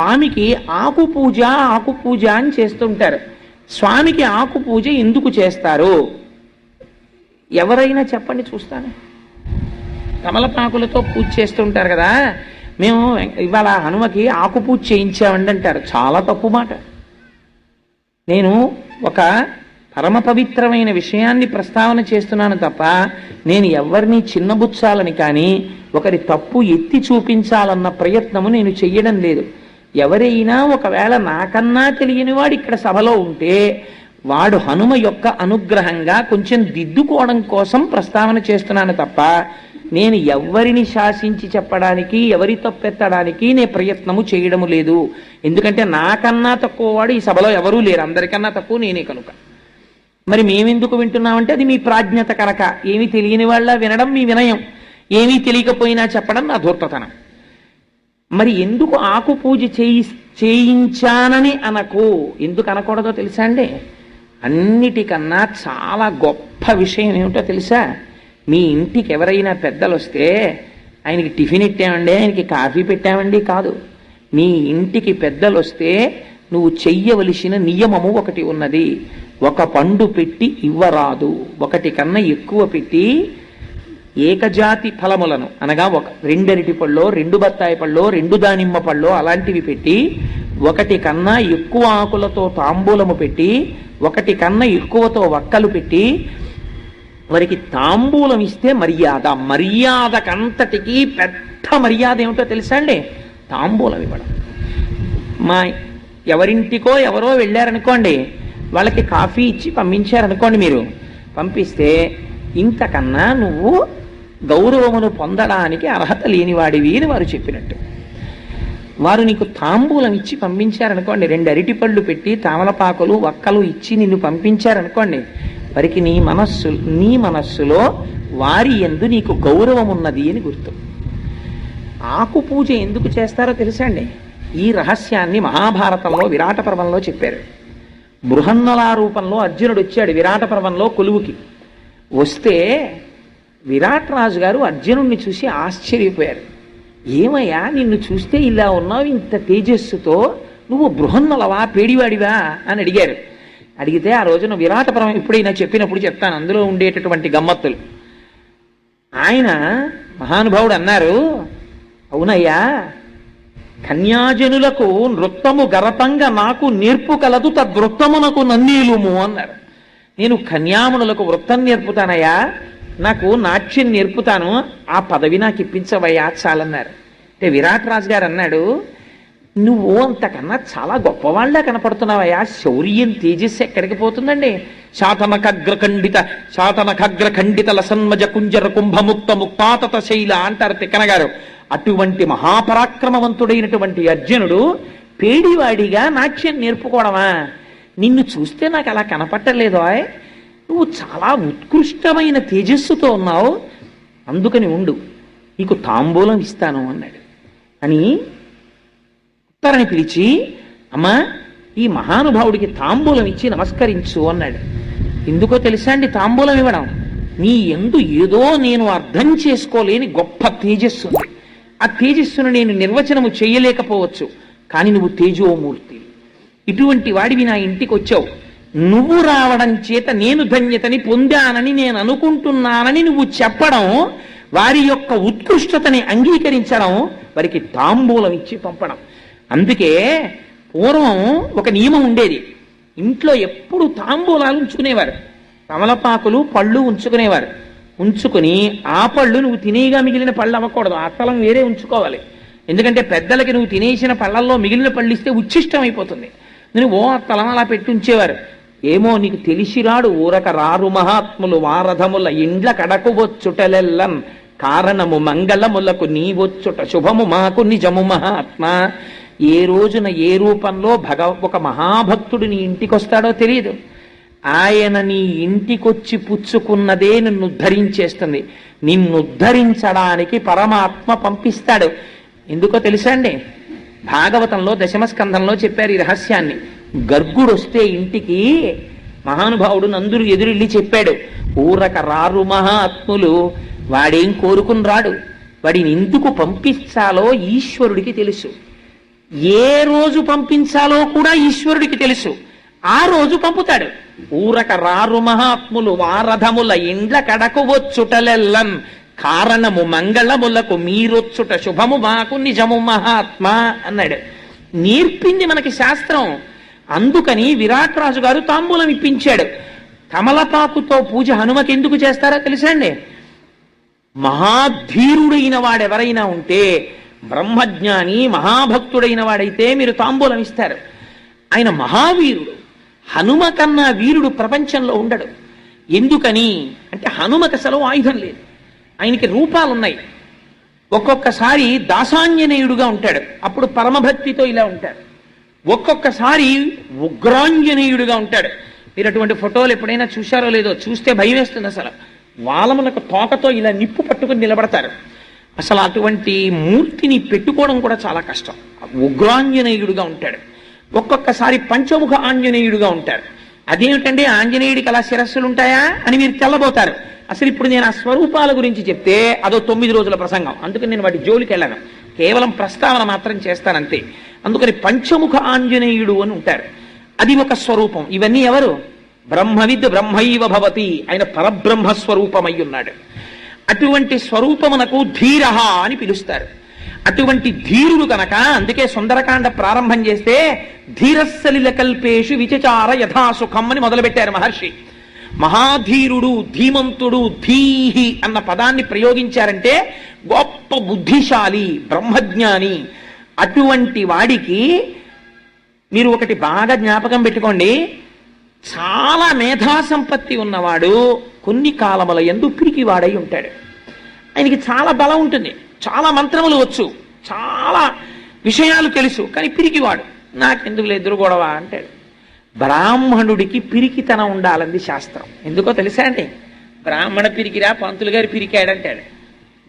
స్వామికి ఆకు పూజ ఆకు పూజ అని చేస్తుంటారు. స్వామికి ఆకు పూజ ఎందుకు చేస్తారు? ఎవరైనా చెప్పండి చూస్తాను. కమలపాకులతో పూజ చేస్తుంటారు కదా. మేము ఇవాళ హనుమకి ఆకు పూజ చేయించామండి అంటారు. చాలా తప్పు మాట. నేను ఒక పరమ పవిత్రమైన విషయాన్ని ప్రస్తావన చేస్తున్నాను తప్ప నేను ఎవరిని చిన్నబుచ్చాలని కానీ ఒకరి తప్పు ఎత్తి చూపించాలన్న ప్రయత్నము నేను చెయ్యడం లేదు. ఎవరైనా ఒకవేళ నాకన్నా తెలియనివాడు ఇక్కడ సభలో ఉంటే వాడు హనుమ యొక్క అనుగ్రహంగా కొంచెం దిద్దుకోవడం కోసం ప్రస్తావన చేస్తున్నాను తప్ప నేను ఎవరిని శాసించి చెప్పడానికి ఎవరి తప్పెత్తడానికి నే ప్రయత్నము చేయడము లేదు. ఎందుకంటే నాకన్నా తక్కువ వాడు ఈ సభలో ఎవరూ లేరు. అందరికన్నా తక్కువ నేనే కనుక. మరి మేమెందుకు వింటున్నామంటే అది మీ ప్రాజ్ఞత కనుక. ఏమీ తెలియని వాళ్ళ వినడం మీ వినయం. ఏమీ తెలియకపోయినా చెప్పడం నా ధూర్తతనం. మరి ఎందుకు ఆకు పూజ చేయి చేయించానని అనకు? ఎందుకు అనకూడదో తెలుసా అండి? అన్నిటికన్నా చాలా గొప్ప విషయం ఏమిటో తెలుసా? మీ ఇంటికి ఎవరైనా పెద్దలు వస్తే ఆయనకి టిఫిన్ ఇట్టామండి ఆయనకి కాఫీ పెట్టామండి కాదు. మీ ఇంటికి పెద్దలు వస్తే నువ్వు చెయ్యవలసిన నియమము ఒకటి ఉన్నది. ఒక పండు పెట్టి ఇవ్వరాదు. ఒకటి కన్నా ఎక్కువ పెట్టి ఏకజాతి ఫలములను అనగా ఒక రెండరిటి పళ్ళో రెండు బత్తాయి పళ్ళో రెండు దానిమ్మ పళ్ళో అలాంటివి పెట్టి ఒకటి కన్నా ఎక్కువ ఆకులతో తాంబూలము పెట్టి ఒకటి కన్నా ఎక్కువతో వక్కలు పెట్టి వారికి తాంబూలం ఇస్తే మర్యాద. మర్యాదకంతటికి పెద్ద మర్యాద ఏమిటో తెలుసా అండి? తాంబూలం ఇవ్వడం. మా ఎవరింటికో ఎవరో వెళ్ళారనుకోండి వాళ్ళకి కాఫీ ఇచ్చి పంపించారనుకోండి మీరు పంపిస్తే ఇంతకన్నా నువ్వు గౌరవమును పొందడానికి అర్హత లేనివాడివి అని వారు చెప్పినట్టు. వారు నీకు తాంబూలం ఇచ్చి పంపించారనుకోండి రెండు అరటిపళ్ళు పెట్టి తామలపాకులు వక్కలు ఇచ్చి నిన్ను పంపించారనుకోండి వారికి నీ మనస్సు నీ మనస్సులో వారి ఎందు నీకు గౌరవం ఉన్నది అని గుర్తు. ఆకు పూజ ఎందుకు చేస్తారో తెలుసండి? ఈ రహస్యాన్ని మహాభారతంలో విరాట పర్వంలో చెప్పారు. బృహన్నలా రూపంలో అర్జునుడు వచ్చాడు విరాట పర్వంలో కొలువుకి. వస్తే విరాట్ రాజు గారు అర్జునుడిని చూసి ఆశ్చర్యపోయారు. ఏమయ్యా నిన్ను చూస్తే ఇలా ఉన్నావు ఇంత తేజస్సుతో? నువ్వు బృహన్నలవా పేడివాడివా? అని అడిగారు. అడిగితే ఆ రోజున విరాటపరం ఎప్పుడైనా చెప్పినప్పుడు చెప్తాను అందులో ఉండేటటువంటి గమ్మత్తులు. ఆయన మహానుభావుడు అన్నారు అవునయ్యా కన్యాజనులకు నృత్తము గరతంగా నాకు నేర్పు కలదు తద్వృత్తమునకు నన్నీలుము అన్నారు. నేను కన్యామునులకు వృత్తం నేర్పుతానయ్యా నాకు నాట్యం నేర్పుతాను ఆ పదవి నాకు ఇప్పించవయ్యా చాలన్నారు. అంటే విరాట్ రాజు గారు అన్నాడు నువ్వు అంతకన్నా చాలా గొప్పవాళ్ళ కనపడుతున్నావయ్యా. శౌర్యం తేజస్సు ఎక్కడికి పోతుందండి? శాతనకగ్రఖండిత శాతనకగ్రఖండిత లసన్మజ కుంజర కుంభముక్త ముక్తాతత శైల అంటారు తిక్కన గారు. అటువంటి మహాపరాక్రమవంతుడైనటువంటి అర్జునుడు పేడివాడిగా నాట్యం నేర్పుకోవడమా? నిన్ను చూస్తే నాకు అలా కనపట్టలేదో ఆయ్ నువ్వు చాలా ఉత్కృష్టమైన తేజస్సుతో ఉన్నావు. అందుకని ఉండు. నీకు తాంబూలం ఇస్తాను అన్నాడు. అని ఉత్తరని పిలిచి అమ్మా ఈ మహానుభావుడికి తాంబూలం ఇచ్చి నమస్కరించు అన్నాడు. ఎందుకో తెలుసా అండి తాంబూలం ఇవ్వడం? నీ ఎందు ఏదో నేను అర్థం చేసుకోలేని గొప్ప తేజస్సు. ఆ తేజస్సును నేను నిర్వచనము చేయలేకపోవచ్చు. కానీ నువ్వు తేజోమూర్తి. ఇటువంటి వాడివి నా ఇంటికి వచ్చావు నువ్వు రావడం చేత నేను ధన్యతని పొందానని నేను అనుకుంటున్నానని నువ్వు చెప్పడం వారి యొక్క ఉత్కృష్టతని అంగీకరించడం వారికి తాంబూలం ఇచ్చి పంపడం. అందుకే పూర్వం ఒక నియమం ఉండేది. ఇంట్లో ఎప్పుడు తాంబూలాలు ఉంచుకునేవారు. తమలపాకులు పళ్ళు ఉంచుకునేవారు. ఉంచుకుని ఆ పళ్ళు నువ్వు తినేగా మిగిలిన పళ్ళు అవ్వకూడదు. ఆ తలం వేరే ఉంచుకోవాలి. ఎందుకంటే పెద్దలకి నువ్వు తినేసిన పళ్ళల్లో మిగిలిన పళ్ళు ఇస్తే ఉచ్ఛిష్టం అయిపోతుంది నేను ఓ తలం అలా పెట్టి ఉంచేవారు. ఏమో నీకు తెలిసిరాడు ఊరక రారు మహాత్ములు వారధముల ఇండ్ల కడకు వచ్చుటలెల్లన్ కారణము మంగళములకు నీ వచ్చుట శుభము మాకు నిజము మహాత్మ. ఏ రోజున ఏ రూపంలో భగ ఒక మహాభక్తుడు నీ ఇంటికి వస్తాడో తెలియదు ఆయన నీ ఇంటికొచ్చి పుచ్చుకున్నదే నిన్ను ఉద్ధరించేస్తుంది నిన్ను ఉద్ధరించడానికి పరమాత్మ పంపిస్తాడు. ఎందుకో తెలుసా అండి? భాగవతంలో దశమస్కంధంలో చెప్పారు ఈ రహస్యాన్ని. గర్గుడు వస్తే ఇంటికి మహానుభావుడు నందురు ఎదురెళ్ళి చెప్పాడు ఊరక రారు మహాత్ములు వాడేం కోరుకుని రాడు వాడిని ఎందుకు పంపించాలో ఈశ్వరుడికి తెలుసు. ఏ రోజు పంపించాలో కూడా ఈశ్వరుడికి తెలుసు. ఆ రోజు పంపుతాడు. ఊరక రారు మహాత్ములు వారథముల ఇండ్ల కడకు వచ్చుటలెల్లన్ కారణము మంగళములకు మీరొచ్చుట శుభము మాకు నిజము మహాత్మ అన్నాడు. నేర్పింది మనకి శాస్త్రం. అందుకని విరాట్ రాజు గారు తాంబూలం ఇప్పించాడు కమలపాకుతో పూజ హనుమకి ఎందుకు చేస్తారో తెలుసా అండి? మహాధీరుడైన వాడెవరైనా ఉంటే బ్రహ్మజ్ఞాని మహాభక్తుడైన వాడైతే మీరు తాంబూలం ఇస్తారు ఆయన మహావీరుడు. హనుమ కన్నా వీరుడు ప్రపంచంలో ఉండడు. ఎందుకని? అంటే హనుమకి అసలు ఆయుధం లేదు. ఆయనకి రూపాలున్నాయి. ఒక్కొక్కసారి దాసాంజనేయుడుగా ఉంటాడు. అప్పుడు పరమభక్తితో ఇలా ఉంటాడు ఒక్కొక్కసారి ఉగ్రాంజనేయుడుగా ఉంటాడు. మీరు అటువంటి ఫోటోలు ఎప్పుడైనా చూశారో లేదో చూస్తే భయం వేస్తుంది అసలు. వాళ్ళమునకు తోకతో ఇలా నిప్పు పట్టుకుని నిలబడతారు. అసలు అటువంటి మూర్తిని పెట్టుకోవడం కూడా చాలా కష్టం. ఉగ్రాంజనేయుడుగా ఉంటాడు. ఒక్కొక్కసారి పంచముఖ ఆంజనేయుడుగా ఉంటాడు అదేమిటండి? ఆంజనేయుడికి అలా శిరస్సులు ఉంటాయా అని మీరు తెల్లబోతారు. అసలు ఇప్పుడు నేను ఆ స్వరూపాల గురించి చెప్తే అదో తొమ్మిది రోజుల ప్రసంగం. అందుకని నేను వాటి జోలికి వెళ్ళాను. కేవలం ప్రస్తావన మాత్రం చేస్తానంతే. అందుకని పంచముఖ ఆంజనేయుడు అని ఉంటారు. అది ఒక స్వరూపం. ఇవన్నీ ఎవరు? బ్రహ్మవిద్ బ్రహ్మైవ భవతి ఆయన పరబ్రహ్మ స్వరూపమై ఉన్నాడు. అటువంటి స్వరూపమునకు ధీర అని పిలుస్తారు. అటువంటి ధీరుడు కనుక అందుకే సుందరకాండ ప్రారంభం చేస్తే ధీరస్సలిల కల్పేషు విచచార యథాసుఖం అని మొదలుపెట్టారు మహర్షి. మహాధీరుడు ధీమంతుడు ధీహి అన్న పదాన్ని ప్రయోగించారంటే గొప్ప బుద్ధిశాలి బ్రహ్మజ్ఞాని అటువంటి వాడికి మీరు ఒకటి బాగా జ్ఞాపకం పెట్టుకోండి. చాలా మేధా సంపత్తి ఉన్నవాడు కొన్ని కాలముల ఎందు పిరికివాడై ఉంటాడు. ఆయనకి చాలా బలం ఉంటుంది. చాలా మంత్రములు వచ్చు. చాలా విషయాలు తెలుసు. కానీ పిరికివాడు. నాకెందుకు ఎదురు గొడవ అంటాడు. బ్రాహ్మణుడికి పిరికితనం ఉండాలంది శాస్త్రం. ఎందుకో తెలుసా అండి? బ్రాహ్మణ పిరికిరా పంతులు గారు పిరికాడంటాడు.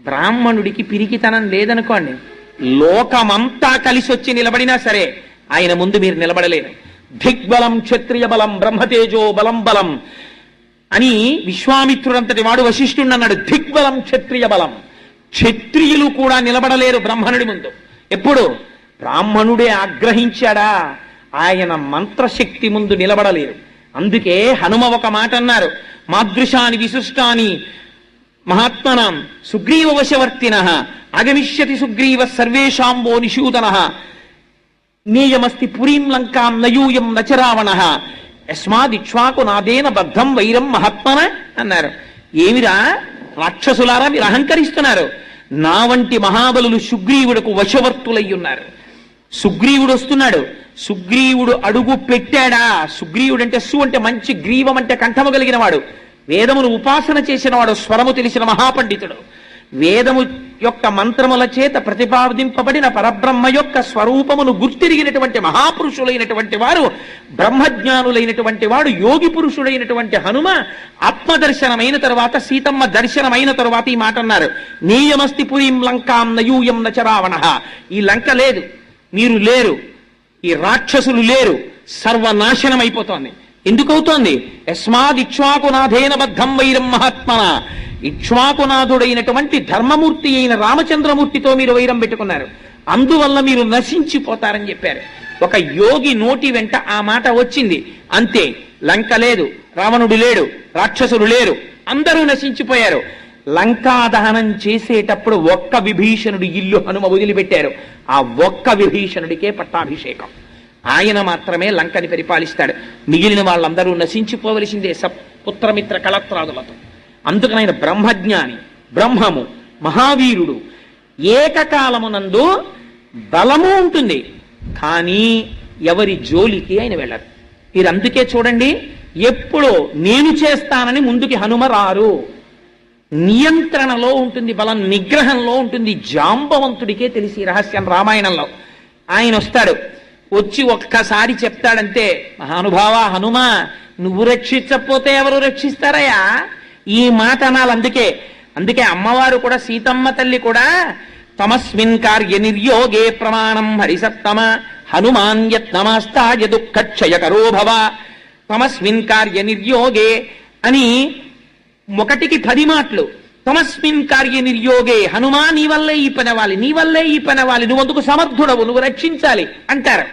బ్రాహ్మణుడికి పిరికితనం లేదనుకోండి లోకమంతా కలిసి వచ్చి నిలబడినా సరే ఆయన ముందు మీరు నిలబడలేరు. దిగ్బలం క్షత్రియ బలం బ్రహ్మతేజో బలం బలం అని విశ్వామిత్రుడంతటి వాడు వశిష్ఠుడు అన్నాడు దిగ్బలం క్షత్రియ బలం. క్షత్రియులు కూడా నిలబడలేరు బ్రహ్మణుడి ముందు. ఎప్పుడు? బ్రాహ్మణుడే ఆగ్రహించాడా? ఆయన మంత్రశక్తి ముందు నిలబడలేరు. అందుకే హనుమ ఒక మాట అన్నారు. మాదృశాని విశిష్టాని మహాత్మనాం సుగ్రీవ వశవర్తిన అగమిష్యతి సుగ్రీవ సర్వేషాంబో నిషూదన. నేయమస్తి పురీం లంకాం నయూయం నచరావణ యస్మాదిక్ష్వాకు నాదేన బద్ధం వైరం మహాత్మన అన్నారు. ఏమిరా? రాక్షసులారా మీరు అహంకరిస్తున్నారు. నా వంటి మహాబలులు సుగ్రీవుడకు వశవర్తులై ఉన్నారు సుగ్రీవుడు వస్తున్నాడు. సుగ్రీవుడు అడుగు పెట్టాడా? సుగ్రీవుడు అంటే సు అంటే మంచి గ్రీవం అంటే కంఠము కలిగిన వాడు వేదమును ఉపాసన చేసిన వాడు స్వరము తెలిసిన మహాపండితుడు. వేదము యొక్క మంత్రముల చేత ప్రతిపాదింపబడిన పరబ్రహ్మ యొక్క స్వరూపమును గుర్తిరిగినటువంటి మహాపురుషులైనటువంటి వారు బ్రహ్మజ్ఞానులైనటువంటి వాడు యోగి పురుషుడైనటువంటి హనుమ ఆత్మదర్శనమైన తరువాత సీతమ్మ దర్శనమైన తరువాత ఈ మాట అన్నారు నీయమస్తి పురీం లంకాం నయూయం నచరావణ ఈ లంక లేదు. మీరు లేరు. ఈ రాక్షసులు లేరు. సర్వనాశనం అయిపోతోంది ఎందుకవుతోంది? యస్మాద్ ఇక్ష్వాకునాథేన బద్ధం వైరం మహాత్మన. ఇక్ష్వాకునాథుడైనటువంటి ధర్మమూర్తి అయిన రామచంద్రమూర్తితో మీరు వైరం పెట్టుకున్నారు. అందువల్ల మీరు నశించిపోతారని చెప్పారు. ఒక యోగి నోటి వెంట ఆ మాట వచ్చింది. అంతే లంక లేదు రావణుడు లేడు రాక్షసులు లేరు అందరూ నశించిపోయారు. లంకా దహనం చేసేటప్పుడు ఒక్క విభీషణుడు ఇల్లు హనుమ వదిలిపెట్టారు. ఆ ఒక్క విభీషణుడికే పట్టాభిషేకం. ఆయన మాత్రమే లంకని పరిపాలిస్తాడు. మిగిలిన వాళ్ళందరూ నశించిపోవలసిందే సప్ పుత్రమిత్ర కలత్రాదులతో అందుకని ఆయన బ్రహ్మజ్ఞాని బ్రహ్మము మహావీరుడు. ఏకకాలమునందు బలము ఉంటుంది. కానీ ఎవరి జోలికి ఆయన వెళ్ళరు. మీరు అందుకే చూడండి ఎప్పుడో నేను చేస్తానని ముందుకి హనుమ రారు నియంత్రణలో ఉంటుంది బలం నిగ్రహంలో ఉంటుంది. జాంబవంతుడికే తెలిసి రహస్యం రామాయణంలో. ఆయన వస్తాడు. వచ్చి ఒక్కసారి చెప్తాడంతే మహానుభావ హనుమ నువ్వు రక్షించకపోతే ఎవరు రక్షిస్తారయ్యా? ఈ మాట అనాలి అందుకే. అందుకే అమ్మవారు కూడా సీతమ్మ తల్లి కూడా తమస్మిన్ కార్య నిర్యోగే ప్రమాణం హరిసత్తమ హనుమాన్ యత్నమాస్తాయ దుఃఖక్షయకరో భవ తమస్మిన్ కార్య నిర్యోగే అని ఒకటికి పది మాటలు. తమస్మిన్ కార్య నిర్యోగే హనుమా నీ వల్లే ఈ పనవాలి నీ వల్లే ఈ పనవాలి నువ్వు అందుకు సమర్థుడవు నువ్వు రక్షించాలి అంటారు.